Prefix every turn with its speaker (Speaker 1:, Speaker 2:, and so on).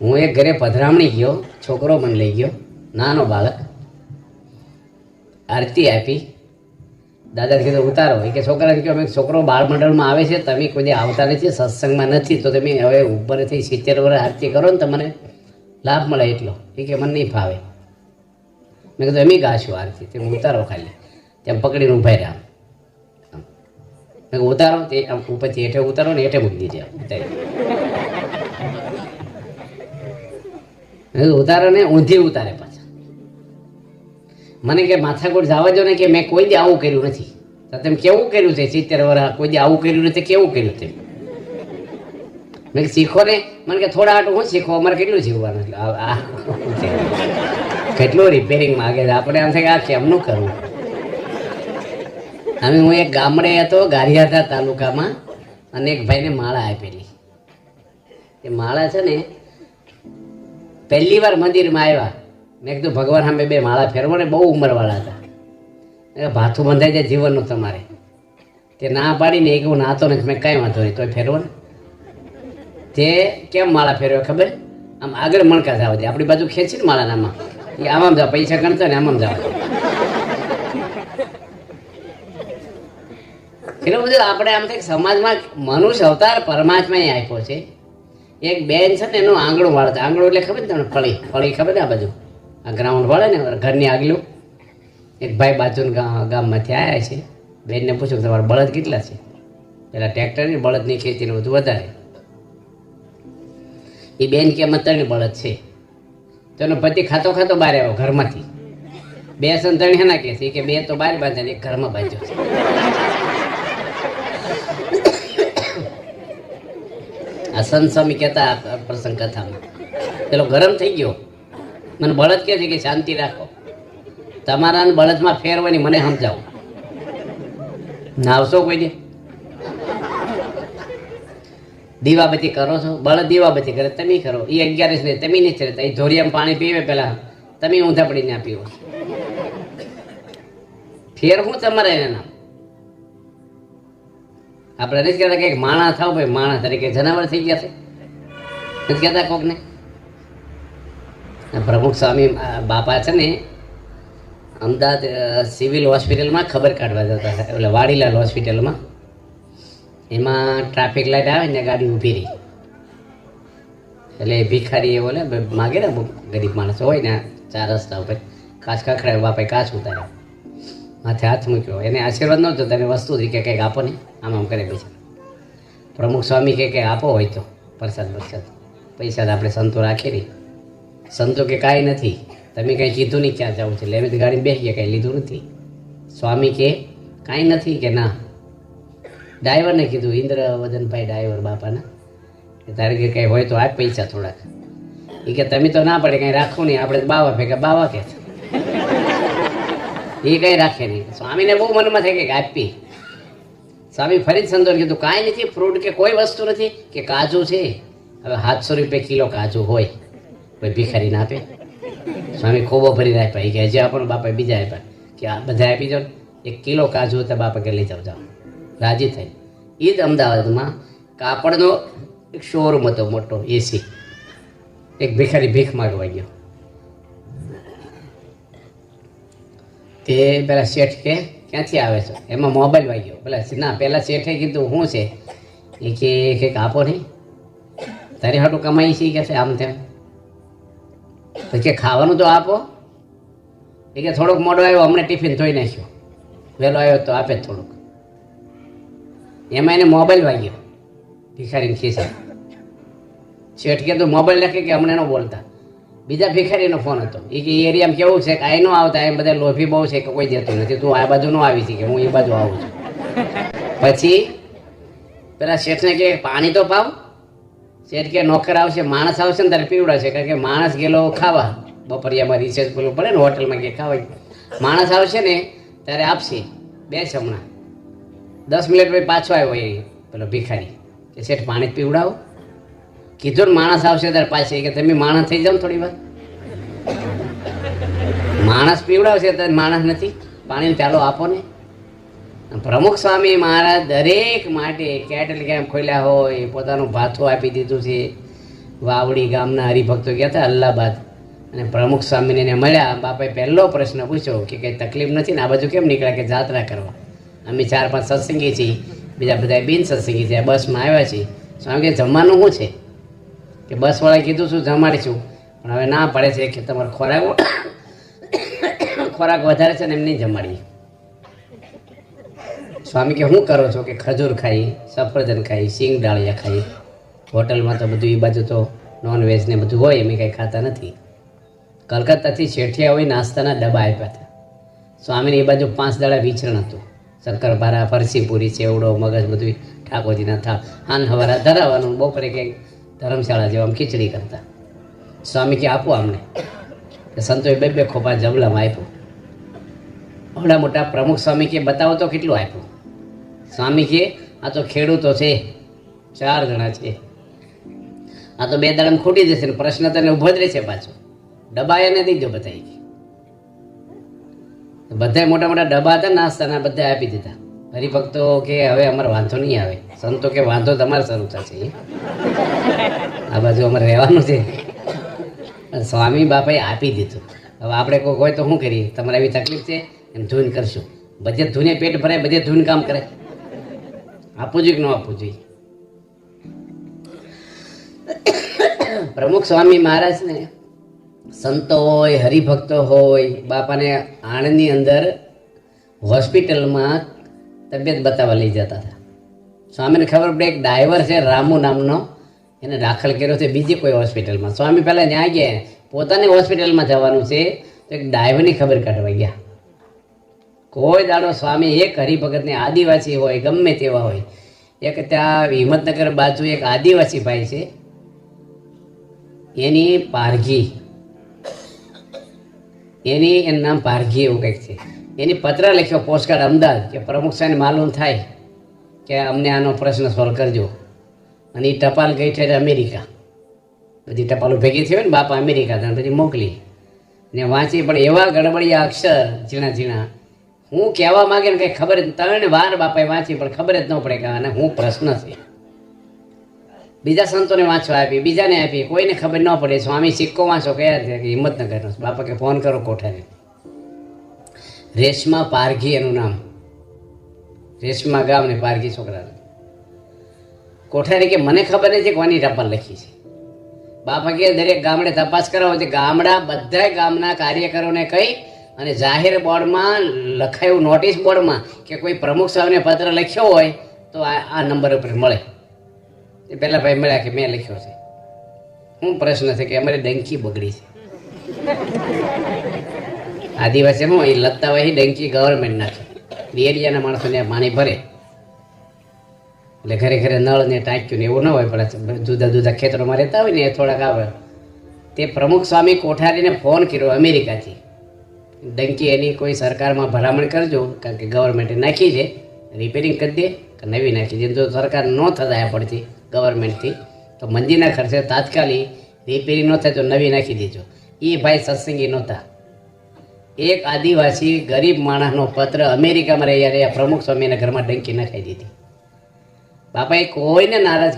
Speaker 1: હું એક ઘરે પધરામણી ગયો, છોકરો પણ લઈ ગયો, નાનો બાળક. આરતી આપી. દાદા કીધું, ઉતારો. એ કે, છોકરાને કહ્યું, અમે છોકરો બાળ મંડળમાં આવે છે, તમે કોઈ આવતા નથી, સત્સંગમાં નથી, તો તમે હવે ઉપરથી સિત્તેર વર્ષ આરતી કરો ને તો મને લાભ મળે એટલો. એ કે, મને નહીં ફાવે. મેં કીધું, એમ ગાશું આરતી. તે ઉતારો ખાલી. તેમ પકડીને ઊભા રહ્યા. ઉતારો તે ઉપરથી હેઠે ઉતારો ને હેઠે મૂકી દીધી ઉતારી. ને ઊંધી ઉતારે પાછા મને કે માથાકૂટ જવા દો ને કે મેં કોઈ દી આવું કર્યું નથી તો તેમ કેવું કર્યું છે સિત્તેર વર્ષ કોઈ દી આવું કર્યું નથી કેવું કર્યું તેમ મેં શીખો ને મને કે થોડા આટું હું શીખો અમારે કેટલું શીખવાનું કેટલું રિપેરિંગ માગે છે આપણે આમ થાય આ કેમનું કરવું અમે હું એક ગામડે હતો, ગારિયાધા તાલુકામાં, અને એક ભાઈને માળા આપેલી. એ માળા છે ને પહેલી વાર મંદિરમાં આવ્યા. મેં કીધું, ભગવાન સામે બે માળા ફેરવો ને, બહુ ઉંમરવાળા હતા. ભાથું બંધાઈ જાય જીવનનું તમારે. તે ના પાડીને એક હું નાતો નથી મેં કાંઈ વાંધો નહીં, તોય ફેરવો ને. તે કેમ માળા ફેરવ્યો ખબર? આમ આગળ મણકા જવા દે. આપણી બાજુ ખેંચી ને માળાના આમાં. એ આમાં જાવ પૈસા ગણતો ને આમાં જવા એટલું બધું આપણે આમ કંઈક સમાજમાં મનુષ્ય અવતાર પરમાત્માએ આપ્યો છે. એક બેન છે ને, એનું આંગણું વાળે છે. આંગણું એટલે ખબર ને તમને? ફળી. ફળી ખબર ને આ બાજુ? આ ગ્રાઉન્ડ વાળે ને ઘરની આગલું. એક ભાઈ બાજુના ગા- ગામમાંથી આવ્યા છે. બેનને પૂછ્યું તમારા બળદ કેટલા છે? પેલા ટ્રેક્ટરની બળદની ખેતીનું બધું વધારે. એ બેન કે એમાં ત્રણ બળદ છે. તો એનો પતિ ખાતો ખાતો બહાર આવ્યો ઘરમાંથી. બે સંતાણી હેના કે છે કે બે તો બહાર બાંધે ને, એક ઘરમાં બાંધ્યો છે. આ સંત સ્વામી કહેતા આ પ્રસંગ કથામાં. પેલો ગરમ થઈ ગયો. મને બળદ કહે છે કે શાંતિ રાખો. તમારા બળદમાં ફેર હોય ને મને સમજાવો. નાવશો કોઈ દે? દીવાબત્તી કરો છો? બળદ દીવાબત્તી કરે. તમે કરો. એ અગિયારસ ને તમે નહીં કરતા એ ધોરિયામાં પાણી પીવે પેલા. તમે ઊંધા પડીને આ પીવો. ફેર હું તમારે એના આપણે નથી કહેતા કે માણા થાવ ભાઈ, માણસ તરીકે જનાવર થઈ ગયા છે. નથી કહેતા કોકને? પ્રમુખ સ્વામી બાપા છે ને, અમદાવાદ સિવિલ હોસ્પિટલમાં ખબર કાઢવા જતા હતા. એટલે વાડીલાલ હોસ્પિટલમાં. એમાં ટ્રાફિક લાઇટ આવે ને, ગાડી ઊભી રહી. એટલે ભિખારી એવો ને માગે ને ગરીબ માણસો હોય ને ચાર રસ્તા ઉપર. કાચ કાખડા બાપાએ કાચ ઉતાર્યો. માથે હાથ મૂક્યો. એને આશીર્વાદ નહોતો તને વસ્તુ કે કંઈક આપો ને. આમ આમ કરે પૈસા પ્રમુખ સ્વામી કે કંઈક આપો હોય તો, પ્રસાદ પ્રસાદ પૈસા આપણે સંતો રાખી રહી સંતો કે કાંઈ નથી. તમે કંઈ કીધું નહીં ક્યાં જવું છે. એટલે અમે ગાડી બેસી ગયા કંઈ લીધું નથી. સ્વામી કે કાંઈ નથી કે ના. ડ્રાઈવરને કીધું ઇન્દ્ર વદનભાઈ ડ્રાઈવર બાપાના, કે તારે કે કંઈ હોય તો આપ પૈસા થોડાક. એ કે તમે તો ના પડે, કંઈ રાખો નહીં. આપણે બાવા ભેગા બાવા કે એ કંઈ રાખે નહીં. સ્વામીને બહુ મનમાં થાય કે આપી સ્વામી ફરી સંતોષ કીધું, કાંઈ નથી ફ્રૂટ કે કોઈ વસ્તુ નથી, કે કાજુ છે. હવે સાતસો રૂપિયા કિલો કાજુ હોય, કોઈ ભિખારીને આપે. સ્વામી ખોબો ભરી આપ્યા. કે, હજી આપણને બાપા બીજા આપ્યા. કે, આ બધા આપી જાઓ એક કિલો કાજુ હતા બાપા કે લઈ જાઓ જાઓ. રાજી થઈ એ જ અમદાવાદમાં કાપડનો એક શોરૂમ હતો મોટો, એસી. એક ભિખારી ભીખ માગવા ગયો. તે પેલા શેઠ કે ક્યાંથી આવે છે? એમાં મોબાઈલ વાગ્યો. પેલા ના, પેલા શેઠે કીધું શું છે? એ કે કંઈક આપો નહીં. તારી હાટું કમાઈ છે કે છે આમ તેમ. તો કે, ખાવાનું તો આપો. એ કે, થોડોક મોડો આવ્યો, હમણાં ટિફિન ધોઈ નાખ્યો. વહેલો આવ્યો તો આપે થોડુંક. એમાં એને મોબાઈલ વાગ્યો. ભિખારીને ખીસે શેઠ કે તું મોબાઈલ રાખે કે હમણાં ન બોલતા? બીજા ભિખારીનો ફોન હતો. એ કે એરિયામાં કેવું છે કે અહીં નો આવતા એમ બધા લોભી બહુ છે કે કોઈ જતું નથી. તું આ બાજુ નો આવી છે કે હું એ બાજુ આવું છું. પછી પેલા શેઠને કે પાણી તો પાવ. શેઠ કે નોકર આવશે, માણસ આવશે ને તારે પીવડાશે કારણ કે માણસ ગયેલો ખાવા. બપોરિયામાં રિસેસ પેલું પડે ને હોટલમાં કે ખાવા. માણસ આવશે ને ત્યારે આપશે. બે હમણાં દસ મિનિટ પછી પાછો આવ્યો એ પેલો ભિખારી. કે શેઠ પાણી જ પીવડાવો. કીધું ને માણસ આવશે ત્યારે પાછી કે તમે માણસ થઈ જાઓ થોડી વાર. માણસ પીવડાવશે તો માણસ નથી. પાણી ચાલો આપો ને. પ્રમુખ સ્વામી મહારાજ દરેક માટે કેટલ કેમ ખોલ્યા હોય, પોતાનું ભાથું આપી દીધું છે. વાવડી ગામના હરિભક્તો ગયા હતા અલ્હાબાદ. અને પ્રમુખ સ્વામીને એને મળ્યા. બાપાએ પહેલો પ્રશ્ન પૂછ્યો કે કંઈ તકલીફ નથી ને આ બાજુ કેમ નીકળ્યા કે જાત્રા કરવા? અમે ચાર પાંચ સત્સંગી છીએ. બીજા બધા બિન સત્સંગી છે. બસમાં આવ્યા છીએ. સ્વામી કે જમવાનું શું છે? કે બસવાળાએ કીધું શું જમાડીશું પણ હવે ના પડે છે કે તમારો ખોરાક ખોરાક વધારે છે ને એમ નહીં જમાડીએ. સ્વામી કે શું કરો છો કે ખજૂર ખાઈ, સફરજન ખાઈ સિંગ ડાળિયા ખાઈ? હોટલમાં તો બધું એ બાજુ તો નોન વેજ ને બધું હોય એમ કંઈ ખાતા નથી. કલકત્તાથી શેઠિયા હોય નાસ્તાના ડબ્બા આપ્યા હતા. સ્વામીને એ બાજુ પાંચ દાડા વિચરણ હતું. શક્કરપારા ફરસીપુરી, ચેવડો, મગજ બધું ઠાકોરજીના થા હાન હવારા ધરાવવાનું, બપોરે કંઈક ધર્મશાળા જેવા ખીચડી કરતા. સ્વામી કે આપો અમને. કે સંતોએ બે બે ખોપા જબલામાં આપ્યું. મોટા મોટા પ્રમુખ સ્વામી કે બતાવો તો કેટલું આપ્યું? સ્વામી કે આ તો ખેડૂતો છે. ચાર જણા છે. આ તો બે દાડમ ખૂટી જશે ને પ્રશ્ન તને ઊભો જ રહેશે પાછો. ડબ્બા એને દીધો બતાવી બધા મોટા મોટા ડબ્બા હતા, નાસ્તાના બધા આપી દીધા. હરિભક્તો કે હવે અમારે વાંધો નહીં આવે. સંતો કે વાંધો તમારે શરૂ થશે. આ બાજુ અમારે રહેવાનું છે. સ્વામી બાપાએ આપી દીધું. હવે આપણે કોઈ હોય તો શું કરીએ? તમારે એવી તકલીફ છે? એમ ધૂન કરશું. બધે ધૂને પેટ ભરાય, બધે ધૂન કામ કરે. આપવું જોઈએ કે ન આપવું જોઈએ? પ્રમુખ સ્વામી મહારાજને સંતો હોય, હરિભક્તો હોય, બાપાને આણંદની અંદર હોસ્પિટલમાં તબિયત બતાવવા લઈ જતા હતા. સ્વામીને ખબર પડે, એક ડ્રાઈવર છે, રામુ નામનો. એને દાખલ કર્યો છે બીજી કોઈ હોસ્પિટલમાં. સ્વામી પહેલાં ત્યાં ગયા. પોતાની હોસ્પિટલમાં જવાનું છે, તો એક ડ્રાઈવરની ખબર કાઢવા ગયા. કોઈ દાડો સ્વામી એક હરિભગતને આદિવાસી હોય, ગમે તેવા હોય. એક ત્યાં હિંમતનગર બાજુ એક આદિવાસી ભાઈ છે. એની પારઘી. એની એનું નામ પારઘી એવું કંઈક છે. એની પત્ર લખ્યો પોસ્ટકાર્ડ અમદાવાદ, કે પ્રમુખ સાહેબ માલુમ થાય કે અમને આનો પ્રશ્ન સોલ્વ કરજો. અને એ ટપાલ ગઈ છે અમેરિકા. બધી ટપાલો ભેગી થઈ હોય ને, બાપા અમેરિકા ત્યાં પછી મોકલી. ને વાંચી, પણ એવા ગડબડિયા અક્ષર, ઝીણા ઝીણા. હું કહેવા માંગે ને કંઈ ખબર જ, ત્રણ વાર બાપાએ વાંચી, પણ ખબર જ ન પડે કે આને હું પ્રશ્ન છે. બીજા સંતોને વાંચવા આપી, બીજાને આપી, કોઈને ખબર ન પડે. સ્વામી સિક્કો વાંચો કયા છે હિંમતનગરનો. બાપા કે, ફોન કરો કોઠારી રેશમા પારઘી એનું નામ. રેશમા ગામ ને પારઘી છોકરાનું કોઠારી કે મને ખબર નથી કોની ટપાલ લખી છે. બાપા કે દરેક ગામડે તપાસ કરાવો છે ગામડા બધા ગામના કાર્યકરોને કહી અને જાહેર બોર્ડમાં લખાયું નોટિસ બોર્ડમાં કે કોઈ પ્રમુખ સાહેબને પત્ર લખ્યો હોય તો આ નંબર ઉપર મળે. એ પહેલાં ભાઈ મળ્યા કે મેં લખ્યો છે. શું પ્રશ્ન છે કે અમારી ડંકી બગડી છે. આદિવાસીમાં એ લત્તા હોય ડંકી ગવર્મેન્ટના છે. એરિયાના માણસોને પાણી ભરે. એટલે ઘરે ઘરે નળ ને ટાંક્યું ને એવું ન હોય, પણ જુદા જુદા ખેતરોમાં રહેતા હોય ને એ થોડાક આવે. તે પ્રમુખ સ્વામી કોઠારીને ફોન કર્યો અમેરિકાથી. ડંકી એની કોઈ સરકારમાં ભલામણ કરજો, કારણ કે ગવર્મેન્ટે નાખી છે. રિપેરિંગ કરી દે, કે નવી નાખી દે જો સરકાર ન થતા પડતી ગવર્મેન્ટથી તો મંદિરના ખર્ચે તાત્કાલિક રિપેરિંગ ન થાય તો નવી નાખી દેજો. એ ભાઈ સત્સંગી નહોતા. એક આદિવાસી ગરીબ માણસનો પત્ર અમેરિકામાં રહ્યા રહ્યા, પ્રમુખ સ્વામીના ઘરમાં ડંકી નખાઈ દીધી. બાપાએ કોઈને નારાજ